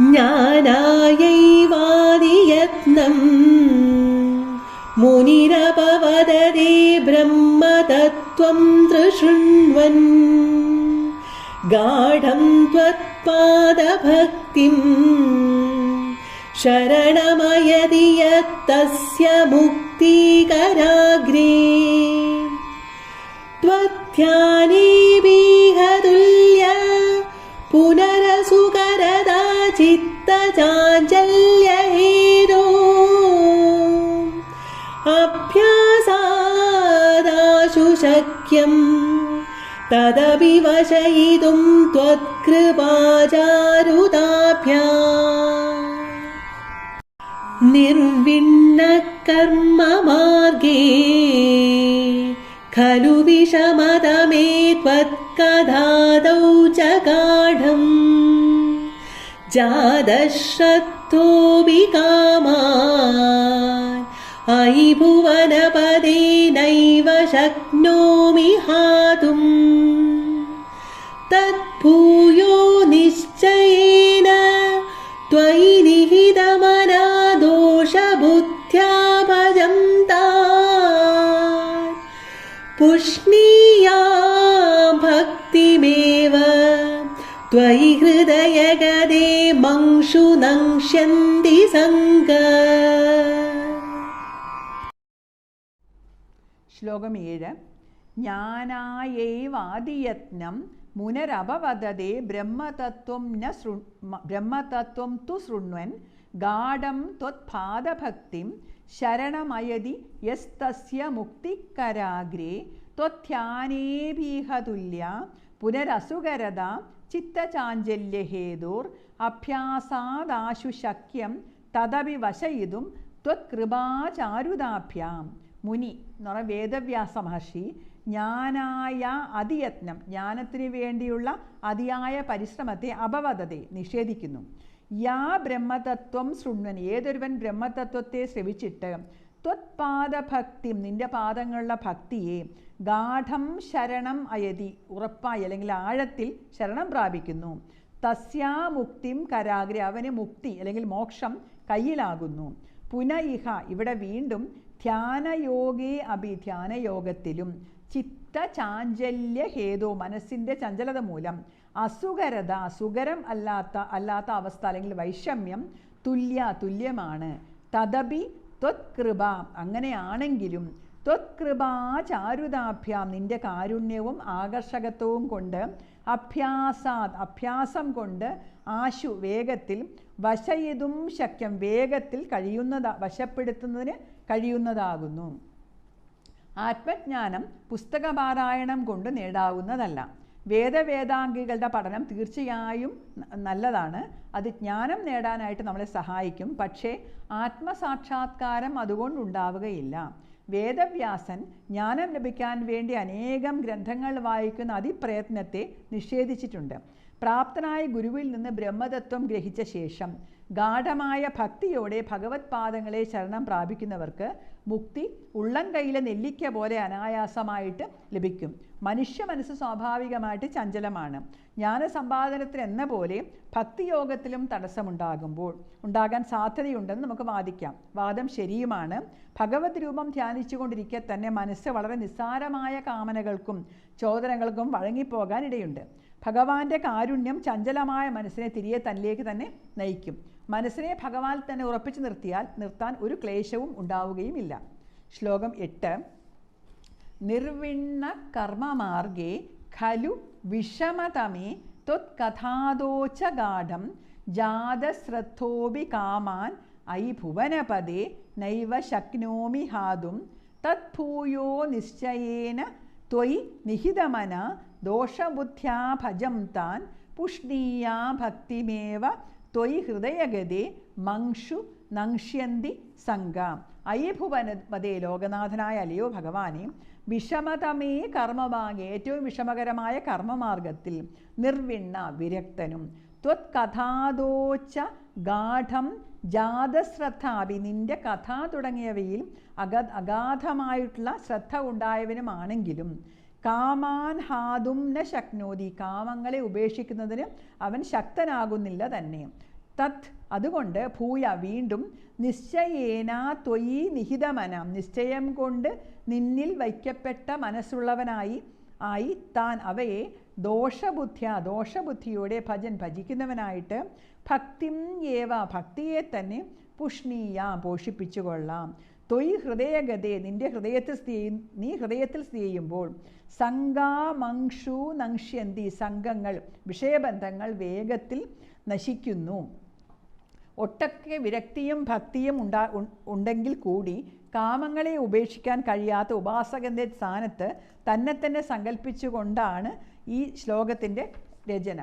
ज्ञानायैवादियत्नम् मुनिरपवदते ब्रह्मतत्त्वं तृशृण्वन् गाढं त्वत्पादभक्तिम् शरणमयदि यत्तस्य मुक्तिकराग्रे त्वध्यानेऽपीहतुल्य शक्यम् तदपि वशयितुं त्वत्कृपाचारुताभ्या निर्विण्णकर्ममार्गे खलु विषमदमे त्वत्कथादौ च गाढम् जातश्रद्धोऽपि कामान् अयि भुवनपदे नैव शक्नोमि हातुम् तद्भूयो निश्चयेन त्वयि निहितमना दोषबुद्ध्या भजं तात् पुष्णीया भक्तिमेव त्वयि हृदयगदे मङ्क्षु नङ्क्ष्यन्ति सङ्ग ശ്ലോകം ഏഴ്. ജ്ഞാനായൈവാദിയത്നം മുനരപവദതേ ബ്രഹ്മതത്വം ന ബ്രഹ്മതത്വം തു ശൃണ്വൻ ഗാഢം ത്വത്പാദഭക്തിം ശരണമയതി യസ്തസ്യ മുക്തിക്കരാഗ്രേ ത്വധ്യാനേഭീഹതുല്യ പുനരസുകരത ചിത്തചാഞ്ചല്യഹേതുർ അഭ്യാസാദാശു ശക്യം തദപി വശയിതും ത്വത്കൃപാചാരുതാഭ്യാം. മുനി എന്ന് പറഞ്ഞാൽ വേദവ്യാസ മഹർഷി ജ്ഞാനായ അതിയത്നം ജ്ഞാനത്തിന് വേണ്ടിയുള്ള അതിയായ പരിശ്രമത്തെ അപവദതയെ നിഷേധിക്കുന്നു. യാ ബ്രഹ്മതത്വം ശൃണ്വൻ ഏതൊരുവൻ ബ്രഹ്മതത്വത്തെ ശ്രവിച്ചിട്ട് ത്വത്പാദഭക്തി നിന്റെ പാദങ്ങളുടെ ഭക്തിയെ ഗാഠം ശരണം അയതി ഉറപ്പായി അല്ലെങ്കിൽ ആഴത്തിൽ ശരണം പ്രാപിക്കുന്നു. തസ്യാ മുക്തിം കരാഗ്ര അവന് മുക്തി അല്ലെങ്കിൽ മോക്ഷം കയ്യിലാകുന്നു. പുനഃഇഹ ഇവിടെ വീണ്ടും ധ്യാനയോഗേ അഭി ധ്യാനയോഗത്തിലും ചിത്ത ചാഞ്ചല്യ ഹേതു മനസ്സിന്റെ ചഞ്ചലത മൂലം അസുഖരത അസുഖരം അല്ലാത്ത അല്ലാത്ത അവസ്ഥ അല്ലെങ്കിൽ വൈഷമ്യം തുല്യ തുല്യമാണ് തദപി ത്വത്കൃപ അങ്ങനെയാണെങ്കിലും ത്വത്കൃപാചാരുതാഭ്യാം. നിന്റെ കാരുണ്യവും ആകർഷകത്വവും കൊണ്ട് അഭ്യാസാത് അഭ്യാസം കൊണ്ട് ആശു വേഗത്തിൽ വശയിതും ശക്യം വേഗത്തിൽ കഴിയുന്നതാ വശപ്പെടുത്തുന്നതിന് കഴിയുന്നതാകുന്നു. ആത്മജ്ഞാനം പുസ്തകപാരായണം കൊണ്ട് നേടാവുന്നതല്ല. വേദവേദാംഗികളുടെ പഠനം തീർച്ചയായും നല്ലതാണ്. അത് ജ്ഞാനം നേടാനായിട്ട് നമ്മളെ സഹായിക്കും. പക്ഷേ ആത്മസാക്ഷാത്കാരം അതുകൊണ്ടുണ്ടാവുകയില്ല വേദവ്യാസൻ ജ്ഞാനം ലഭിക്കാൻ വേണ്ടി അനേകം ഗ്രന്ഥങ്ങൾ വായിക്കുന്ന അതിപ്രയത്നത്തെ നിഷേധിച്ചിട്ടുണ്ട്. പ്രാപ്തനായ ഗുരുവിൽ നിന്ന് ബ്രഹ്മതത്വം ഗ്രഹിച്ച ശേഷം ഗാഠമായ ഭക്തിയോടെ ഭഗവത് പാദങ്ങളെ ശരണം പ്രാപിക്കുന്നവർക്ക് മുക്തി ഉള്ളം കയ്യിലെ നെല്ലിക്ക പോലെ അനായാസമായിട്ട് ലഭിക്കും. മനുഷ്യ മനസ്സ് സ്വാഭാവികമായിട്ട് ചഞ്ചലമാണ്. ജ്ഞാനസമ്പാദനത്തിന് എന്ന പോലെ ഭക്തിയോഗത്തിലും തടസ്സമുണ്ടാകുമ്പോൾ ഉണ്ടാകാൻ സാധ്യതയുണ്ടെന്ന് നമുക്ക് വാദിക്കാം. വാദം ശരിയുമാണ്. ഭഗവത് രൂപം ധ്യാനിച്ചുകൊണ്ടിരിക്കെ തന്നെ മനസ്സ് വളരെ നിസ്സാരമായ കാമനകൾക്കും ചോദനകൾക്കും വഴങ്ങിപ്പോകാൻ ഇടയുണ്ട്. ഭഗവാന്റെ കാരുണ്യം ചഞ്ചലമായ മനസ്സിനെ തിരികെ തന്നിലേക്ക് തന്നെ നയിക്കും. മനസ്സിനെ ഭഗവാൻ തന്നെ ഉറപ്പിച്ചു നിർത്തിയാൽ നിർത്താൻ ഒരു ക്ലേശവും ഉണ്ടാവുകയുമില്ല. ശ്ലോകം എട്ട്. നിർവിണ്ണ കർമ്മമാർഗേ ഖലു വിഷമതമേ ത്വത്കഥാദോചഗാഠം ജാതശ്രദ്ധോപി കാമാൻ ഐ ഭുവനപദേ നൈവ ശക്നോമി ഹാതും തത്ഭൂയോ നിശ്ചയേന ത്വയി നിഹിതമന ദോഷബുദ്ധ്യാ ഭജം താൻ പുഷ്ണീയാ ഭക്തിമേവ ത്വയി ഹൃദയഗതേ മങ്ഷു നങ്ഷ്യന്തി സംഗാം. അയ്യഭുവനമതേ ലോകനാഥനായ അല്ലയോ ഭഗവാനെ വിഷമതമേ കർമ്മമാകെ ഏറ്റവും വിഷമകരമായ കർമ്മമാർഗത്തിൽ നിർവിണ്ണ വിരക്തനും. ത്വത്കഥാദോച്ച ഗാഠം ജാതശ്രദ്ധാപി നിന്റെ കഥ തുടങ്ങിയവയിൽ അഗ അഗാധമായിട്ടുള്ള ശ്രദ്ധ ഉണ്ടായവനുമാണെങ്കിലും കാമാൻ ഹാതും ന ശക്നോതി. കാമങ്ങളെ ഉപേക്ഷിക്കുന്നതിന് അവൻ ശക്തനാകുന്നില്ല തന്നെ. തത് അതുകൊണ്ട് ഭൂയ വീണ്ടും നിശ്ചയേന ത്വയി നിഹിതമനം. നിശ്ചയം കൊണ്ട് നിന്നിൽ വയ്ക്കപ്പെട്ട മനസ്സുള്ളവനായി ആയി താൻ അവയെ ദോഷബുദ്ധിയ ദോഷബുദ്ധിയോടെ ഭജൻ ഭജിക്കുന്നവനായിട്ട് ഭക്തിം ഏവ ഭക്തിയെ തന്നെ പുഷ്ണീയാം പോഷിപ്പിച്ചുകൊള്ളാം. തൊയ് ഹൃദയഗതേ നിന്റെ ഹൃദയത്തിൽ സ്ഥിതി ചെയ്യും- നീ ഹൃദയത്തിൽ സ്ഥിതി ചെയ്യുമ്പോൾ സംഘാമംഷു നങ്ഷ്യന്തി സംഘങ്ങൾ വിഷയബന്ധങ്ങൾ വേഗത്തിൽ നശിക്കുന്നു. ഒട്ടൊക്കെ വിരക്തിയും ഭക്തിയും ഉണ്ടാ ഉണ്ടെങ്കിൽ കൂടി കാമങ്ങളെ ഉപേക്ഷിക്കാൻ കഴിയാത്ത ഉപാസകന്റെ സ്ഥാനത്ത് തന്നെ തന്നെ സങ്കല്പിച്ചുകൊണ്ടാണ് ഈ ശ്ലോകത്തിന്റെ രചന.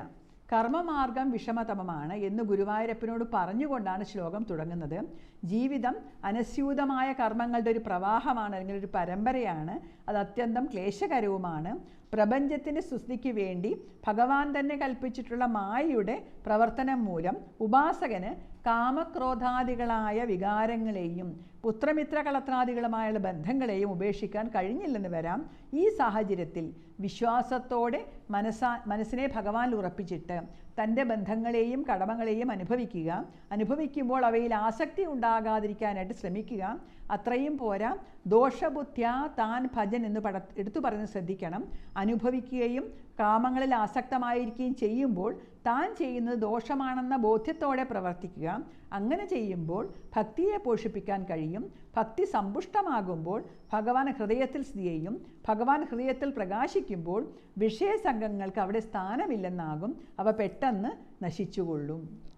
കർമ്മമാർഗം വിഷമതമമാണ് എന്ന് ഗുരുവായൂരപ്പനോട് പറഞ്ഞുകൊണ്ടാണ് ശ്ലോകം തുടങ്ങുന്നത്. ജീവിതം അനസ്യൂതമായ കർമ്മങ്ങളുടെ ഒരു പ്രവാഹമാണ് അല്ലെങ്കിൽ ഒരു പരമ്പരയാണ്. അത് അത്യന്തം ക്ലേശകരവുമാണ്. പ്രപഞ്ചത്തിന്റെ സുസ്ഥിക്ക് വേണ്ടി ഭഗവാൻ തന്നെ കൽപ്പിച്ചിട്ടുള്ള മായയുടെ പ്രവർത്തനം മൂലം ഉപാസകന് കാമക്രോധാദികളായ വികാരങ്ങളെയും പുത്രമിത്ര കളത്രാദികളുമായുള്ള ബന്ധങ്ങളെയും ഉപേക്ഷിക്കാൻ കഴിഞ്ഞില്ലെന്ന് വരാം. ഈ സാഹചര്യത്തിൽ വിശ്വാസത്തോടെ മനസ്സാ മനസ്സിനെ ഭഗവാൻ ഉറപ്പിച്ചിട്ട് തന്റെ ബന്ധങ്ങളെയും കടമകളെയും അനുഭവിക്കുക. അനുഭവിക്കുമ്പോൾ അവയിൽ ആസക്തി ഉണ്ടാകാതിരിക്കാനായിട്ട് ശ്രമിക്കുക. അത്രയും പോരാ. ദോഷബുദ്ധ്യ താൻ ഭജൻ എന്ന് പട എടുത്തു പറഞ്ഞ് ശ്രദ്ധിക്കണം. അനുഭവിക്കുകയും കാമങ്ങളിൽ ആസക്തമായിരിക്കുകയും ചെയ്യുമ്പോൾ താൻ ചെയ്യുന്നത് ദോഷമാണെന്ന ബോധ്യത്തോടെ പ്രവർത്തിക്കുക. അങ്ങനെ ചെയ്യുമ്പോൾ ഭക്തിയെ പോഷിപ്പിക്കാൻ കഴിയും. ഭക്തി സമ്പുഷ്ടമാകുമ്പോൾ ഭഗവാൻ ഹൃദയത്തിൽ സ്ഥിതി ചെയ്യും. ഭഗവാൻ ഹൃദയത്തിൽ പ്രകാശിക്കുമ്പോൾ വിഷയസംഘങ്ങൾക്ക് അവിടെ സ്ഥാനമില്ലെന്നാകും. അവ പെട്ടെന്ന് നശിച്ചുകൊള്ളും.